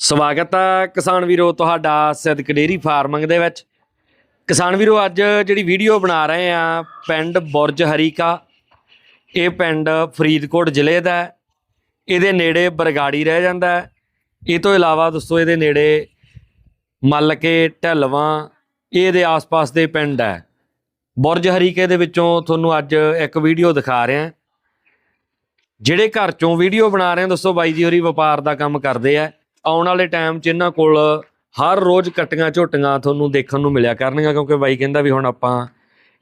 ਸਵਾਗਤ ਹੈ ਕਿਸਾਨ ਵੀਰੋ ਤੁਹਾਡਾ ਸਿੱਧਕ ਡੇਰੀ ਫਾਰਮਿੰਗ ਦੇ ਵਿੱਚ। ਕਿਸਾਨ ਵੀਰੋ, ਅੱਜ ਜਿਹੜੀ ਵੀਡੀਓ ਬਣਾ ਰਹੇ ਆ, ਪਿੰਡ ਬੁਰਜ ਹਰੀਕਾ। ਇਹ ਪਿੰਡ ਫਰੀਦਕੋਟ ਜ਼ਿਲ੍ਹੇ ਦਾ ਇਹਦੇ ਨੇੜੇ ਬਰਗਾੜੀ ਰਹਿ ਜਾਂਦਾ ਇਹ ਤੋਂ ਇਲਾਵਾ ਦੋਸਤੋ ਇਹਦੇ ਨੇੜੇ ਮੱਲ ਕੇ ਢਲਵਾਂ, ਇਹਦੇ ਆਸ-ਪਾਸ ਦੇ ਪਿੰਡ ਹੈ। ਬੁਰਜ ਹਰੀਕੇ ਦੇ ਵਿੱਚੋਂ ਤੁਹਾਨੂੰ ਅੱਜ ਇੱਕ ਵੀਡੀਓ ਦਿਖਾ ਰਿਹਾ ਜਿਹੜੇ ਘਰ ਚੋਂ ਵੀਡੀਓ ਬਣਾ ਰਹੇ ਹਾਂ ਦੋਸਤੋ ਬਾਈ ਜੀ, ਹੋਰੀ ਵਪਾਰ ਦਾ ਕੰਮ ਕਰਦੇ ਆ। ਆਉਣ ਵਾਲੇ ਟਾਈਮ 'ਚ ਇਹਨਾਂ ਕੋਲ ਹਰ ਰੋਜ਼ ਕਟੀਆਂ ਝੋਟੀਆਂ ਤੁਹਾਨੂੰ ਦੇਖਣ ਨੂੰ ਮਿਲਿਆ ਕਰਨਗੀਆਂ, ਕਿਉਂਕਿ ਬਾਈ ਕਹਿੰਦਾ ਵੀ ਹੁਣ ਆਪਾਂ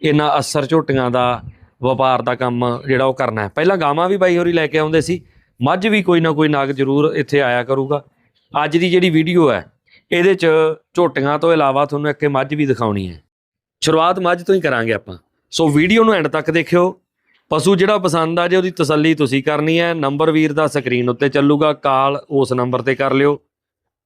ਇਹਨਾਂ ਅਸਰ ਝੋਟੀਆਂ ਦਾ ਵਪਾਰ ਦਾ ਕੰਮ ਜਿਹੜਾ ਉਹ ਕਰਨਾ ਹੈ। ਪਹਿਲਾਂ ਗਾਵਾਂ ਵੀ ਬਾਈ ਹੋਰੀ ਲੈ ਕੇ ਆਉਂਦੇ ਸੀ, ਮੱਝ ਵੀ ਕੋਈ ਨਾ ਕੋਈ ਨਾਗ ਜ਼ਰੂਰ ਇੱਥੇ ਆਇਆ ਕਰੂਗਾ। ਅੱਜ ਦੀ ਜਿਹੜੀ ਵੀਡੀਓ ਹੈ, ਇਹਦੇ 'ਚ ਝੋਟੀਆਂ ਤੋਂ ਇਲਾਵਾ ਤੁਹਾਨੂੰ ਇੱਕ ਮੱਝ ਵੀ ਦਿਖਾਉਣੀ ਹੈ। ਸ਼ੁਰੂਆਤ ਮੱਝ ਤੋਂ ਹੀ ਕਰਾਂਗੇ ਆਪਾਂ। ਸੋ ਵੀਡੀਓ ਨੂੰ ਐਂਡ ਤੱਕ ਦੇਖਿਓ। ਪਸ਼ੂ ਜਿਹੜਾ ਪਸੰਦ ਆ ਜੇ ਉਹਦੀ ਤਸੱਲੀ ਤੁਸੀਂ ਕਰਨੀ ਹੈ, ਨੰਬਰ ਵੀਰ ਦਾ ਸਕਰੀਨ ਉੱਤੇ ਚੱਲੂਗਾ, ਕਾਲ ਉਸ ਨੰਬਰ ਤੇ ਕਰ ਲਿਓ।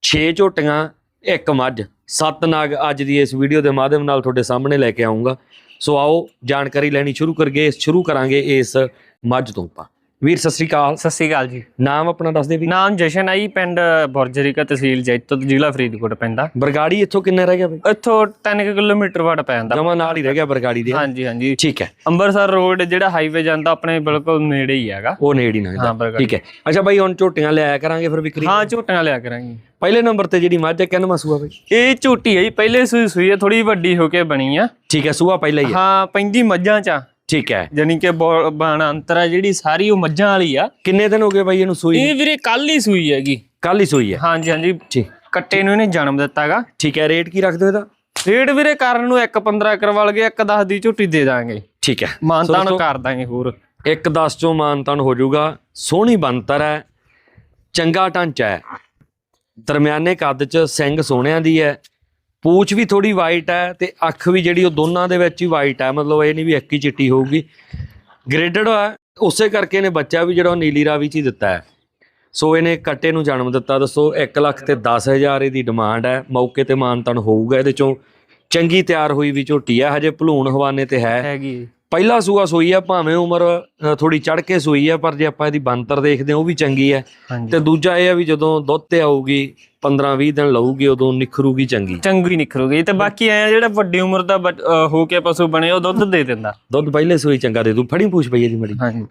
6 ਝੋਟੀਆਂ, ਇੱਕ ਮੱਝ, ਸੱਤ ਨਾਗ ਅੱਜ ਦੀ ਇਸ ਵੀਡੀਓ ਦੇ ਮਾਧਿਅਮ ਨਾਲ ਤੁਹਾਡੇ ਸਾਹਮਣੇ ਲੈ ਕੇ ਆਉਂਗਾ। ਸੋ ਆਓ, ਜਾਣਕਾਰੀ ਲੈਣੀ ਸ਼ੁਰੂ ਕਰਗੇ ਸ਼ੁਰੂ ਕਰਾਂਗੇ ਇਸ ਮੱਝ ਤੋਂ ਆਪਾਂ। ਵੀਰ ਸਤਿ ਸ੍ਰੀ ਅਕਾਲ। ਸਤਿ ਸ਼੍ਰੀ ਅਕਾਲ ਜੀ। ਨਾਮ ਆਪਣਾ ਦੱਸ ਦੇ ਵੀ। ਨਾਮ ਜਸ਼ਨ ਆਈ ਪਿੰਡ ਬੁਰਜਰੀਕਾ ਤਹਿਸੀਲ ਜੈਤੋ ਜ਼ਿਲ੍ਹਾ ਫਰੀਦਕੋਟ ਪੈਂਦਾ। ਬਰਗਾੜੀ ਇੱਥੋਂ ਕਿੰਨੇ ਰਹਿ ਗਿਆ ਬਈ? ਇੱਥੋਂ 3 ਕਿਲੋਮੀਟਰ ਵੜ ਪੈਂਦਾ ਜਮਾ ਨਾਲ ਹੀ ਰਹਿ ਗਿਆ ਬਰਗਾੜੀ ਦੇ। ਹਾਂਜੀ ਹਾਂਜੀ। ਠੀਕ ਹੈ। ਅੰਮ੍ਰਿਤਸਰ ਰੋਡ ਜਿਹੜਾ ਹਾਈਵੇ ਜਾਂਦਾ ਆਪਣੇ ਬਿਲਕੁਲ ਨੇੜੇ ਹੀ ਹੈਗਾ। ਉਹ ਨੇੜੀ ਨਾ ਹਾਂ ਬਰਗੜ। ਠੀਕ ਹੈ। ਅੱਛਾ ਬਾਈ ਹੁਣ ਝੋਟੀਆਂ ਲਿਆਇਆ ਕਰਾਂਗੇ ਫਿਰ ਵਿਕਰੀ। ਹਾਂ ਝੋਟੀਆਂ ਲਿਆ ਕਰਾਂਗੇ। ਪਹਿਲੇ ਨੰਬਰ ਤੇ ਜਿਹੜੀ ਮੱਝ ਹੈ ਕਿੰਨਵਾਂ ਸੂਆ ਬਈ? ਇਹ ਝੋਟੀ ਹੈ ਜੀ ਪਹਿਲੇ ਸੂਈ ਸੂਈ ਹੈ ਥੋੜੀ ਵੱਡੀ ਹੋ ਕੇ ਬਣੀ ਆ। ਠੀਕ ਹੈ ਸੂਆ ਪਹਿਲਾ ਹੀ ਹੈ। ਹਾਂ ਪੈਂਦੀ ਮੱਝਾਂ ਚ। ਠੀਕ ਹੈ। ਜਾਣੀ ਕਿ ਬੋ- ਬਣ ਅੰਤਰ ਆ ਜਿਹੜੀ ਸਾਰੀ ਉਹ ਮੱਝਾਂ ਵਾਲੀ ਆ। ਕਿੰਨੇ ਦਿਨ ਹੋ ਗਏ ਬਾਈ ਇਹਨੂੰ ਸੂਈ ਇਹ ਵੀਰੇ ਕੱਲ ਹੀ ਸੂਈ ਹੈਗੀ। ਕੱਲ ਹੀ ਸੂਈ ਹੈ। ਹਾਂਜੀ ਹਾਂਜੀ। ਠੀਕ। ਕੱਟੇ ਨੂੰ ਇਹਨੇ ਜਨਮ ਦਿੱਤਾਗਾ। ਠੀਕ ਹੈ ਰੇਟ ਕੀ ਰੱਖ ਦਿਓ ਇਹਦਾ? ਰੇਟ ਵੀਰੇ ਕਰਨ ਨੂੰ 1.15 ਕਰਵਾਲ ਗਿਆ 1.10 ਦੀ ਝੋਟੀ ਦੇ ਦਾਂਗੇ। ਠੀਕ ਹੈ। ਮਾਨਤਾਨ ਕਰ ਦਾਂਗੇ ਹੋਰ। ਇੱਕ 10 ਚੋਂ ਮਾਨਤਨ ਹੋ ਜਾਊਗਾ। ਸੋਹਣੀ ਬੰਤਰ ਹੈ। ਚੰਗਾ ਢਾਂਚਾ ਹੈ। ਦਰਮਿਆਨੇ ਕੱਦ ਚ ਸਿੰਘ ਸੋਹਣਿਆਂ ਦੀ ਹੈ। ਪੂਛ ਵੀ ਥੋੜੀ ਵਾਈਟ ਹੈ ਤੇ ਅੱਖ ਵੀ ਜਿਹੜੀ ਉਹ ਦੋਨਾਂ ਦੇ ਵਿੱਚ ਹੀ ਵਾਈਟ ਹੈ, ਮਤਲਬ ਇਹ ਨਹੀਂ ਵੀ ਇੱਕ ਹੀ ਚਿੱਟੀ ਹੋਊਗੀ। ਗ੍ਰੇਡਡ ਹੈ ਉਸੇ ਕਰਕੇ ਇਹਨੇ ਬੱਚਾ ਵੀ ਜਿਹੜਾ ਉਹ ਨੀਲੀ ਰਾਵੀ ਚ ਹੀ ਦਿੱਤਾ ਹੈ। ਸੋ ਇਹਨੇ ਕੱਟੇ ਨੂੰ ਜਨਮ ਦਿੱਤਾ, ਦੱਸੋ 1 ਲੱਖ ਤੇ 10000 ਇਹਦੀ ਡਿਮਾਂਡ ਹੈ, ਮੌਕੇ ਤੇ ਮਾਨਤਨ ਹੋਊਗਾ ਇਹਦੇ ਚੋਂ। ਚੰਗੀ ਤਿਆਰ ਹੋਈ ਵੀ ਝੋਟੀ ਹੈ, ਹਜੇ ਭਲੂਣ ਹਵਾਨੇ ਤੇ ਹੈ। ਹੈਗੀ। ਪਹਿਲਾ ਸੂਆ ਸੂਈ ਆ ਭਾਵੇਂ ਉਮਰ ਥੋੜੀ ਚੜ ਕੇ ਸੂਈ ਆ ਪਰ ਜੇ ਆਪਾਂ ਇਹਦੀ ਬੰਤਰ ਦੇਖਦੇ ਹਾਂ ਉਹ ਵੀ ਚੰਗੀ ਹਾਂਜੀ। ਤੇ ਦੂਜਾ ਇਹ ਆ ਵੀ ਜਦੋਂ ਦੁੱਧ ਤੇ ਆਊਗੀ 15 20 ਦਿਨ ਲਊਗੀ ਉਦੋਂ ਨਿਖਰੂਗੀ ਚੰਗੀ। ਚੰਗੀ ਨਿਖਰੂਗੀ। ਤੇ ਬਾਕੀ ਐ ਜਿਹੜਾ ਵੱਡੀ ਉਮਰ ਦਾ ਹੋ ਕੇ ਪਸ਼ੂ ਬਣੇ ਉਹ ਦੁੱਧ ਦੇ ਦਿੰਦਾ। ਦੁੱਧ ਪਹਿਲੇ ਸੂਈ ਚੰਗਾ ਦੇ ਦੂ। ਫੜੀ ਪੂਛ ਪਈ ਇਹਦੀ ਮੜੀ। ਹਾਂਜੀ।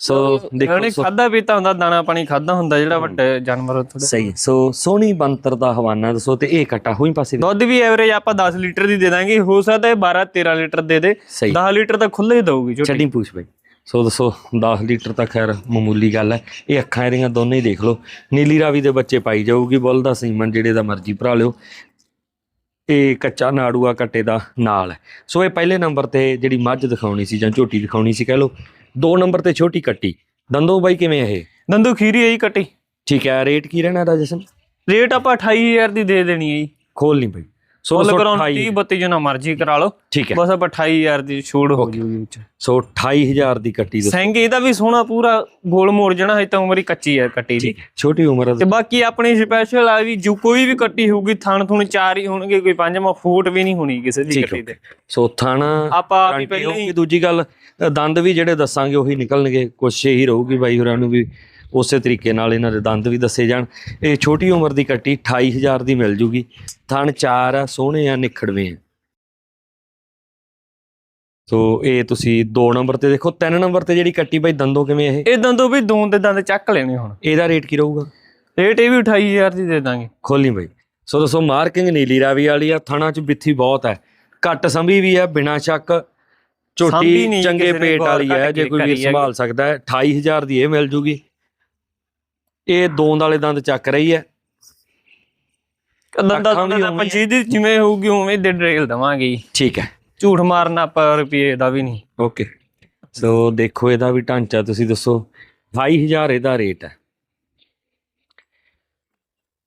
ਸੋ ਦੇਖੋ ਉਹਨੇ ਖਾਦਾ ਪੀਤਾ ਹੁੰਦਾ ਦਾਣਾ ਪਾਣੀ ਖਾਦਾ ਹੁੰਦਾ ਜਿਹੜਾ ਵੱਡੇ ਜਾਨਵਰ ਥੋੜਾ ਸਹੀ ਸੋ ਸੋਹਣੀ ਬੰਤਰ ਦਾ ਹਵਾਨਾ ਦੱਸੋ ਤੇ ਇਹ ਕੱਟਾ ਹੋਈ ਪਾਸੇ। ਦੁੱਧ ਵੀ ਐਵਰੇਜ ਆਪਾਂ 10 ਲੀਟਰ ਦੀ ਦੇ ਦਾਂਗੇ ਹੋ ਸਕਦਾ ਇਹ 12 13 ਲੀਟਰ ਦੇ ਦੇ। ਸਹੀ। 10 ਲੀਟਰ ਤਾਂ ਖੁੱਲੇ ਹੀ ਦਊਗੀ ਛੱਡੀ ਪੂਛ ਪਈ ਸੋ ਦੱਸੋ 10 ਲੀਟਰ ਤਾਂ ਖੈਰ ਮਾਮੂਲੀ ਗੱਲ ਹੈ। ਇਹ ਅੱਖਾਂ ਇਹਦੀਆਂ ਦੋਨੇ ਹੀ ਦੇਖ ਲਓ। ਨੀਲੀ ਰਾਵੀ ਦੇ ਬੱਚੇ ਪਾਈ ਜਾਊਗੀ ਬੁੱਲ ਦਾ ਸੀਮਨ ਜਿਹੜੇ ਦਾ ਮਰਜ਼ੀ ਭਰਾ ਲਿਓ। ਇਹ ਕੱਚਾ ਨਾੜੂਆ ਕੱਟੇ ਦਾ ਨਾਲ ਸੋ ਇਹ ਪਹਿਲੇ ਨੰਬਰ ਤੇ ਜਿਹੜੀ ਮੱਝ ਦਿਖਾਉਣੀ ਸੀ ਜਾਂ ਝੋਟੀ ਦਿਖਾਉਣੀ ਸੀ ਕਹਿ ਲਓ। ਦੋ ਨੰਬਰ ਤੇ ਛੋਟੀ ਕੱਟੀ। ਦੰਦੋ ਬਾਈ ਕਿਵੇਂ ਇਹ? ਦੰਦੂ ਖੀਰੀ ਆਈ ਕੱਟੀ। ਠੀਕ ਹੈ ਰੇਟ ਕੀ ਰਹਿਣਾ ਇਹਦਾ ਜਸ਼ਨ? ਰੇਟ ਆਪਾਂ 28000 ਦੀ ਦੇ ਦੇਣੀ ਹੈ ਜੀ। ਖੋਲ ਨਹੀਂ ਬਈ। ਸੋ ਕਰਾਉਣ 28 30 32 ਜਨਾ ਮਰਜ਼ੀ ਕਰਾ ਲਓ। ਠੀਕ ਹੈ। ਬਸ ਆਪਾਂ 28000 ਦੀ ਛੋੜ ਹੋ ਜੂਗੀ ਵਿੱਚ। ਸੋ 28000 ਦੀ ਕੱਟੀ ਦੱਸੋ। ਸਿੰਘ ਇਹਦਾ ਵੀ ਸੋਹਣਾ ਪੂਰਾ ਗੋਲ ਮੋੜ ਜਣਾ ਹਜੇ ਤਾਂ ਉਮਰ ਹੀ ਕੱਚੀ ਹੈ ਕੱਟੀ ਦੀ। ਛੋਟੀ ਉਮਰ ਹੈ। ਤੇ ਬਾਕੀ ਆਪਣੀ ਸਪੈਸ਼ਲ ਆ ਵੀ ਜੋ ਕੋਈ ਵੀ ਕੱਟੀ ਹੋਊਗੀ ਥਣ ਥੁਣ ਚਾਰ ਹੀ ਹੋਣਗੇ ਕੋਈ ਪੰਜਵਾਂ ਫੂਟ ਵੀ ਨਹੀਂ ਹੋਣੀ ਕਿਸੇ ਦੀ ਕੱਟੀ ਤੇ। ਸੋ ਥਾਣਾ ਆਪਾਂ ਆਪ ਹੀ ਪਹਿਲਾਂ ਦੂਜੀ ਗੱਲ ਦੰਦ ਵੀ ਜਿਹੜੇ ਦੱਸਾਂਗੇ ਉਹੀ ਨਿਕਲਣਗੇ। ਕੁਛ ਇਹੀ ਰਹੂਗੀ ਬਾਈ ਹੋਰਾਂ ਨੂੰ ਵੀ। ਉਸੇ ਤਰੀਕੇ ਨਾਲ ਇਹਨਾਂ ਦੇ ਦੰਦ ਵੀ ਦੱਸੇ ਜਾਣ। ਇਹ ਛੋਟੀ ਉਮਰ ਦੀ ਕੱਟੀ 28000 ਦੀ ਮਿਲ ਜੂਗੀ। ਥਣ ਚਾਰ ਆ ਸੋਹਣੇ ਆ ਨਿਖੜਵੇਂ ਆ। ਸੋ ਇਹ ਤੁਸੀਂ 2 ਨੰਬਰ ਤੇ ਦੇਖੋ। 3 ਨੰਬਰ ਤੇ ਜਿਹੜੀ ਕੱਟੀ ਬਾਈ ਦੰਦੋਂ ਕਿਵੇਂ ਇਹ? ਇਦਾਂ ਤੋਂ ਵੀ ਦੋ ਦੇ ਦੰਦ ਚੱਕ ਲੈਣੇ ਹੁਣ। ਇਹਦਾ ਰੇਟ ਕੀ ਰਹੂਗਾ? ਰੇਟ ਇਹ ਵੀ 28000 ਦੀ ਦੇ ਦਾਂਗੇ। ਖੋਲੀ ਬਾਈ। ਸੋ ਦੱਸੋ ਮਾਰਕਿੰਗ ਨੀਲੀ ਰਾਵੀ ਵਾਲੀ ਆ ਥਣਾ ਚ ਬਿੱਥੀ ਬਹੁਤ ਹੈ ਘੱਟ ਸੰਭੀ ਵੀ ਹੈ ਬਿਨਾ ਸ਼ੱਕ। ਝੋਟੀ ਚੰਗੇ ਪੇਟ ਵਾਲੀ ਹੈ ਜੇ ਕੋਈ ਵੀ। ਸੰਭਾਲ ਸਕਦਾ ਹੈ 28000 ਦੀ ਇਹ ਮਿਲ ਜੂਗੀ। ਇਹ ਦੋਂਦ ਵਾਲੇ ਦੰਦ ਚੱਕ ਰਹੀ ਹੈ। ਦੰਦਾਂ ਦਾ ਆਪਾਂ ਜਿਹਦੀ ਜਿਵੇਂ ਹੋਊਗੀ ਉਵੇਂ ਦੇ ਡਰੇਲ ਦਵਾਂਗੇ। ਠੀਕ ਹੈ। ਝੂਠ ਮਾਰਨਾ ਆਪਾਂ ਰੁਪਏ ਦਾ ਵੀ ਨਹੀਂ। ਓਕੇ। ਸੋ ਦੇਖੋ ਇਹਦਾ ਵੀ ਢਾਂਚਾ ਤੁਸੀਂ ਦੱਸੋ। 22000 ਇਹਦਾ ਰੇਟ ਹੈ।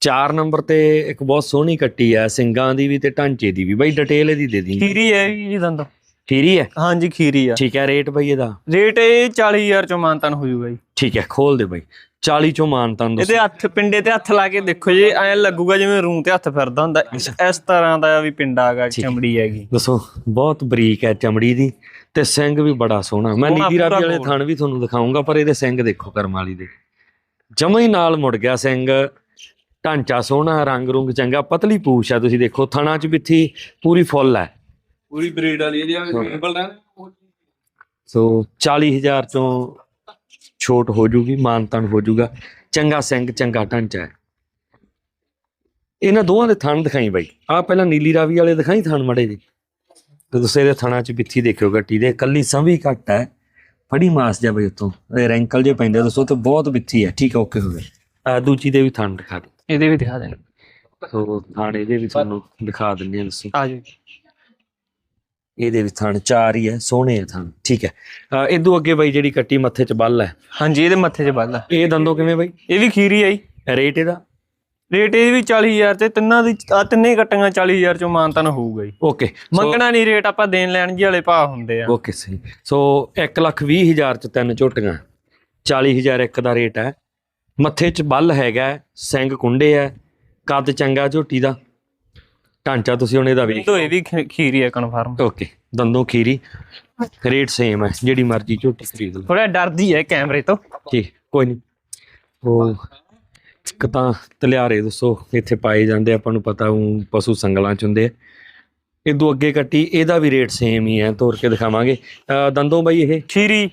4 ਨੰਬਰ ਤੇ ਇੱਕ ਬਹੁਤ ਸੋਹਣੀ ਕੱਟੀ ਹੈ। ਸਿੰਗਾਂ ਦੀ ਵੀ ਤੇ ਢਾਂਚੇ ਦੀ ਵੀ। ਬਾਈ ਡਿਟੇਲ ਇਹਦੀ ਦੇ ਦੀ ਖੀਰੀ ਹੈ ਜੀ ਦੰਦ। ਠੀਰੀ ਹੈ? ਹਾਂਜੀ ਖੀਰੀ ਆ। ਠੀਕ ਹੈ ਰੇਟ ਬਾਈ ਇਹਦਾ। ਰੇਟ ਇਹ 40000 ਚੋਂ ਮਾਨਤਨ ਹੋ ਜਾਊਗਾ ਜੀ। ਠੀਕ ਹੈ ਖੋਲ ਦੇ ਬਾਈ। 40 ਚੋਂ ਮਾਨਤਾਨ ਇਹਦੇ ਹੱਥ ਪਿੰਡੇ ਤੇ ਹੱਥ ਲਾ ਕੇ ਦੇਖੋ ਜੀ ਐਂ ਲੱਗੂਗਾ ਜਿਵੇਂ ਰੂੰ ਤੇ ਹੱਥ ਫਿਰਦਾ ਹੁੰਦਾ। ਇਸ ਤਰ੍ਹਾਂ ਦਾ ਵੀ ਪਿੰਡਾ ਹੈਗਾ ਚਮੜੀ ਹੈਗੀ। ਦੱਸੋ ਬਹੁਤ ਬਰੀਕ ਹੈ ਚਮੜੀ ਦੀ ਤੇ ਸਿੰਘ ਵੀ ਬੜਾ ਸੋਹਣਾ। ਮੈਂ ਨੀਲੀ ਰਾਵੀ ਵਾਲੇ। ਥਣ ਵੀ ਤੁਹਾਨੂੰ ਦਿਖਾਉਂਗਾ ਪਰ ਇਹਦੇ ਸਿੰਘ ਦੇਖੋ ਕਰਮ ਵਾਲੀ ਦੇ। ਜਮਾ ਹੀ ਨਾਲ ਮੁੜ ਗਿਆ ਸਿੰਘ। ਢਾਂਚਾ ਸੋਹਣਾ ਰੰਗ ਰੁੰਗ ਚੰਗਾ ਪਤਲੀ ਪੂਛ ਆ ਤੁਸੀਂ ਦੇਖੋ ਥਣਾ ਚ ਬਿੱਥੀ ਪੂਰੀ ਫੁੱਲ ਹੈ। ਪੂਰੀ ਬਰੀਡ ਵਾਲੀ ਹੈ। ਜੀ ਸਿੰਪਲ ਦਾ ਸੋ 40000 ਤੋਂ ਛੋਟ ਹੋ ਜੂਗੀ ਮਾਨਤਨ ਹੋ ਜੂਗਾ ਚੰਗਾ ਸਿੰਘ ਚੰਗਾ ਢਾਂਚਾ ਹੈ। ਇਹਨਾਂ ਦੋਵਾਂ ਦੇ ਥਣ ਦਿਖਾਈ ਬਾਈ। ਆ ਪਹਿਲਾਂ ਨੀਲੀ ਰਾਵੀ ਵਾਲੇ ਦਿਖਾਈ ਥਣ ਮੜੇ ਜੀ ਤੇ ਤੁਸੀਂ ਇਹਦੇ ਥਣਾ ਚ ਬਿੱਥੀ ਦੇਖਿਓ ਗੱਟੀ ਦੇ ਕੱਲੀ ਸੰਭੀ ਘੱਟ ਹੈ। ਫੜੀ ਮਾਸ ਜਾ ਬਈ ਉਤੋਂ। ਇਹ ਰੈਂਕਲ ਜੇ ਪੈਂਦੇ ਦੋਸਤੋ ਤੇ ਬਹੁਤ ਬਿੱਥੀ ਹੈ ਠੀਕ ਹੈ ਓਕੇ ਹੋ ਗਿਆ ਆ ਦੂਜੀ ਦੇ ਵੀ ਥਣ ਦਿਖਾ ਦੇ ਇਹਦੇ ਵੀ ਦਿਖਾ ਦੇਣ। ਸੋ ਥਣ ਇਹਦੇ ਵੀ ਤੁਹਾਨੂੰ ਦਿਖਾ ਦਿੰਦੇ ਹਾਂ ਦੱਸੋ। ਆ ਜਾਓ ਇਹਦੇ ਵੀ ਥਣ ਚਾਰ ਹੀ ਹੈ ਸੋਹਣੇ ਆ ਥਣ ਠੀਕ ਹੈ। ਅਹ ਇਦੋਂ ਅੱਗੇ ਬਾਈ ਜਿਹੜੀ ਕੱਟੀ ਮੱਥੇ 'ਚ ਬੱਲ ਹੈ। ਹਾਂਜੀ ਇਹਦੇ ਮੱਥੇ 'ਚ ਬੱਲ ਆ ਇਹ ਦੰਦੋਂ ਕਿਵੇਂ ਬਾਈ? ਇਹ ਵੀ ਖੀਰੀ ਆਈ ਰੇਟ ਇਹਦਾ? ਰੇਟ ਇਹ ਵੀ 40000 ਤੇ ਤਿੰਨਾਂ ਦੀ ਆ ਤਿੰਨੇ ਕੱਟੀਆਂ 40000 ਚੋਂ ਮਾਨਤਨ ਹੋਊਗਾ ਜੀ। ਓਕੇ ਮੰਗਣਾ ਨਹੀਂ ਰੇਟ ਆਪਾਂ ਦੇਣ ਲੈਣ ਜੀ ਵਾਲੇ ਭਾਅ ਹੁੰਦੇ ਆ। ਓਕੇ ਸਹੀ। ਸੋ 1 ਲੱਖ 20 ਹਜ਼ਾਰ 'ਚ ਤਿੰਨ ਝੋਟੀਆਂ। 40000 ਇੱਕ ਦਾ ਰੇਟ ਹੈ। ਮੱਥੇ 'ਚ ਬੱਲ ਹੈਗਾ ਹੈ, ਸਿੰਘ ਕੁੰਡੇ ਹੈ। ਕੱਦ ਚੰਗਾ ਝੋਟੀ ਦਾ। ਢਾਂਚਾ ਤੁਸੀਂ ਹੁਣ ਇਹਦਾ ਵੇਖ ਇਹ ਖੀ- ਖੀਰੀ ਹੈ ਕਨਫਰਮ ਓਕੇ ਦੰਦੋਂ ਖੀਰੀ। ਰੇਟ ਸੇਮ ਹੈ ਜਿਹੜੀ ਮਰਜ਼ੀ ਝੋਟੀ ਖਰੀਦ ਲਓ। ਥੋੜਾ ਡਰਦੀ ਹੈ ਕੈਮਰੇ ਤੋਂ। ਠੀਕ ਕੋਈ ਨਹੀਂ ਉਹ ਇੱਕ ਤਾਂ ਤਲਿਆਰੇ ਦੱਸੋ ਇੱਥੇ ਪਾਏ ਜਾਂਦੇ ਆਪਾਂ ਨੂੰ ਪਤਾ ਉਹ ਪਸ਼ੂ ਸੰਗਲਾਂ ਚ ਹੁੰਦੇ ਆ। ਇਦੋਂ ਅੱਗੇ ਕੱਟੀ ਇਹਦਾ ਵੀ ਰੇਟ ਸੇਮ ਹੀ ਹੈ ਤੋਰ ਕੇ ਦਿਖਾਵਾਂਗੇ। ਅਹ ਦੰਦੋਂ ਬਾਈ ਇਹ? ਖੀਰੀ।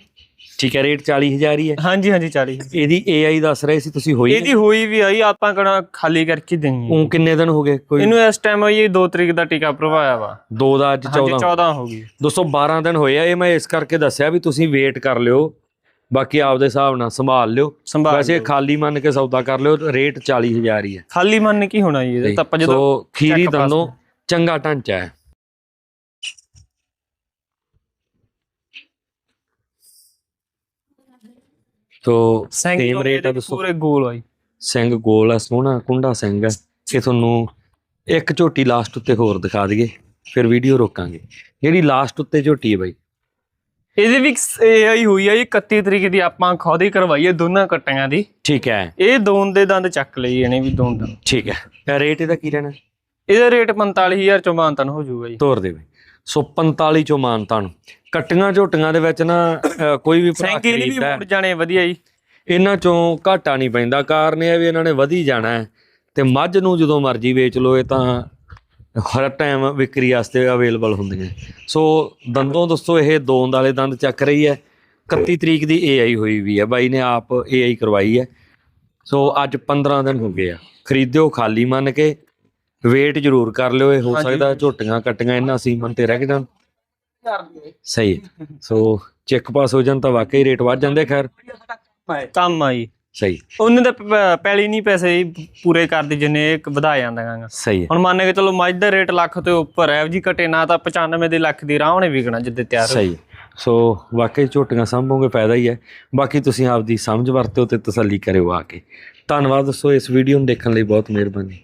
ਠੀਕ ਹੈ ਰੇਟ 40000 ਹੀ ਹੈ। ਹਾਂਜੀ ਹਾਂਜੀ 40 ਇਹਦੀ AI ਦੱਸ ਰਹੇ ਸੀ ਤੁਸੀਂ ਹੋਈ ਇਹਦੀ ਹੋਈ ਵੀ ਆਈ ਆਪਾਂ ਕਹਣਾ ਖਾਲੀ ਕਰਕੇ ਦੇਣੀ ਉਹ ਕਿੰਨੇ ਦਿਨ ਹੋ ਗਏ? ਕੋਈ ਇਹਨੂੰ ਇਸ ਟਾਈਮ ਆਈ 2 ਤਰੀਕ ਦਾ ਟੀਕਾ ਭਰਵਾਇਆ ਵਾ। ਦੋ ਦਾ ਅੱਜ ਹਾਂਜੀ 14 14 ਹੋ ਗਈ। 212 ਦਿਨ ਹੋਏ ਆ ਇਹ ਮੈਂ ਇਸ ਕਰਕੇ ਦੱਸਿਆ ਵੀ ਤੁਸੀਂ ਵੇਟ ਕਰ ਲਿਓ। ਬਾਕੀ ਆਪਦੇ ਹਿਸਾਬ ਨਾਲ ਸੰਭਾਲ ਲਿਓ। ਵੈਸੇ। ਖਾਲੀ ਮੰਨ ਕੇ ਸੌਦਾ ਕਰ ਲਿਓ ਰੇਟ 40000 ਹੀ ਹੈ। ਖਾਲੀ ਮੰਨ ਕੀ ਹੋਣਾ ਜੀ ਇਹਦਾ ਤਾਂ ਆਪਾਂ ਜਦੋਂ ਖੀਰੀ ਦੰਦੋਂ ਚੰਗਾ ਢਾਂਚਾ ਹੈ। ਸਿੰਘ ਸੇਮ ਜੋ ਰੇਟ ਆ ਦੱਸੋ। ਪੂਰੇ ਗੋਲ ਆਈ ਸਿੰਘ ਗੋਲ ਆ ਸੋਹਣਾ ਕੁੰਡਾ ਸਿੰਘ ਹੈ ਇਹ ਤੁਹਾਨੂੰ ਇੱਕ ਝੋਟੀ ਲਾਸਟ ਉੱਤੇ ਹੋਰ ਦਿਖਾ ਦਈਏ ਫਿਰ ਵੀਡੀਓ ਰੋਕਾਂਗੇ। ਜਿਹੜੀ ਲਾਸਟ ਉੱਤੇ ਝੋਟੀ ਹੈ ਬਾਈ। ਇਹਦੇ ਵੀ ਆਈ ਹੋਈ ਆ ਜੀ 31 ਤਰੀਕ ਦੀ ਆਪਾਂ ਖੁਦ ਕਰਵਾਈ ਹੈ ਦੋਨਾਂ ਕੱਟੀਆਂ ਦੀ। ਠੀਕ ਹੈ। ਇਹ ਦੋਨ ਦੇ ਦੰਦ ਚੱਕ ਲਈ ਇਹਨੇ ਵੀ ਦੋਨ ਦੰਦ ਠੀਕ ਹੈ। ਰੇਟ ਇਹਦਾ ਕੀ ਰਹਿਣਾ? ਇਹਦਾ ਰੇਟ 45000 ਚੋਂ ਮਾਨਤਨ ਹੋ ਜਾਊਗਾ ਜੀ। ਤੋਰ ਦੇ ਬਈ। ਸੋ 45 ਚੋਂ ਮਾਨਤਾਂ ਨੂੰ। ਕੱਟੀਆਂ ਝੋਟੀਆਂ ਦੇ ਵਿੱਚ ਨਾ ਕੋਈ ਵੀ ਭਰਾ ਸੈਂਕੀ ਨੇ ਵੀ। ਮੁੜ ਜਾਣੇ ਵਧੀਆ ਜੀ। ਇਹਨਾਂ ਚੋਂ ਘਾਟਾ ਨਹੀਂ ਪੈਂਦਾ। ਕਾਰਨ ਇਹ ਵੀ ਇਹਨਾਂ ਨੇ ਵਧੀ ਜਾਣਾ ਹੈ। ਤੇ ਮੱਝ ਨੂੰ ਜਦੋਂ ਮਰਜ਼ੀ ਵੇਚ ਲਓ ਇਹ ਤਾਂ ਹਰ ਟਾਈਮ ਵਿਕਰੀ ਵਾਸਤੇ ਅਵੇਲੇਬਲ ਹੁੰਦੀਆਂ। ਸੋ ਦੰਦੋਂ ਦੋਸਤੋ ਇਹ ਦੋਂਦ ਵਾਲੇ ਦੰਦ ਚੱਕ ਰਹੀ ਹੈ। 31 ਤਰੀਕ ਦੀ ਏਆਈ ਹੋਈ ਵੀ ਹੈ। ਬਾਈ ਨੇ ਆਪ ਏਆਈ ਕਰਵਾਈ ਹੈ। ਸੋ ਅੱਜ 15 ਦਿਨ ਹੋ ਗਏ ਆ। ਖਰੀਦਿਓ ਖਾਲੀ ਮੰਨ ਕੇ। ਵੇਟ ਜ਼ਰੂਰ ਕਰ ਲਿਓ ਇਹ ਹੋ। ਸਕਦਾ ਝੋਟੀਆਂ ਕੱਟੀਆਂ ਇਹਨਾਂ ਸੀਮਨ ਤੇ ਰਹਿ ਜਾਣ। ਸਹੀ। ਸੋ ਚੈੱਕ ਪਾਸ ਹੋ ਜਾਣ ਤਾਂ ਵਾਕਈ ਰੇਟ ਵੱਧ ਜਾਂਦੇ ਖੈਰ। ਕੰਮ ਆ ਜੀ। ਸਹੀ ਉਹਨੇ ਤਾਂ ਪੈਲੀ ਨਹੀਂ ਪੈਸੇ ਪੂਰੇ ਕਰਦੀ ਜਿੰਨੇ ਇਹ ਵਧਾ ਜਾਂਦਾ ਗਾ ਸਹੀ ਹੁਣ ਮੰਨ ਕੇ ਚਲੋ ਮੱਝ ਦਾ ਰੇਟ ਲੱਖ ਤੋਂ ਉੱਪਰ ਹੈ ਜੀ ਘਟੇ ਨਾ ਤਾਂ 95 ਦੇ ਲੱਖ ਦੀ ਰਾਹ ਉਹਨੇ ਵਿਕਣਾ ਜਿੱਦੇ ਤਿਆਰ ਸਹੀ ਸੋ ਵਾਕਈ ਝੋਟੀਆਂ ਸੰਭੋਗੇ ਫਾਇਦਾ ਹੀ ਹੈ। ਬਾਕੀ ਤੁਸੀਂ ਆਪਦੀ ਸਮਝ ਵਰਤਿਓ ਤੇ ਤਸੱਲੀ ਕਰਿਓ ਆ ਕੇ। ਧੰਨਵਾਦ ਦੋਸਤੋ ਇਸ ਵੀਡੀਓ ਨੂੰ ਦੇਖਣ ਲਈ ਬਹੁਤ ਮਿਹਰਬਾਨੀ।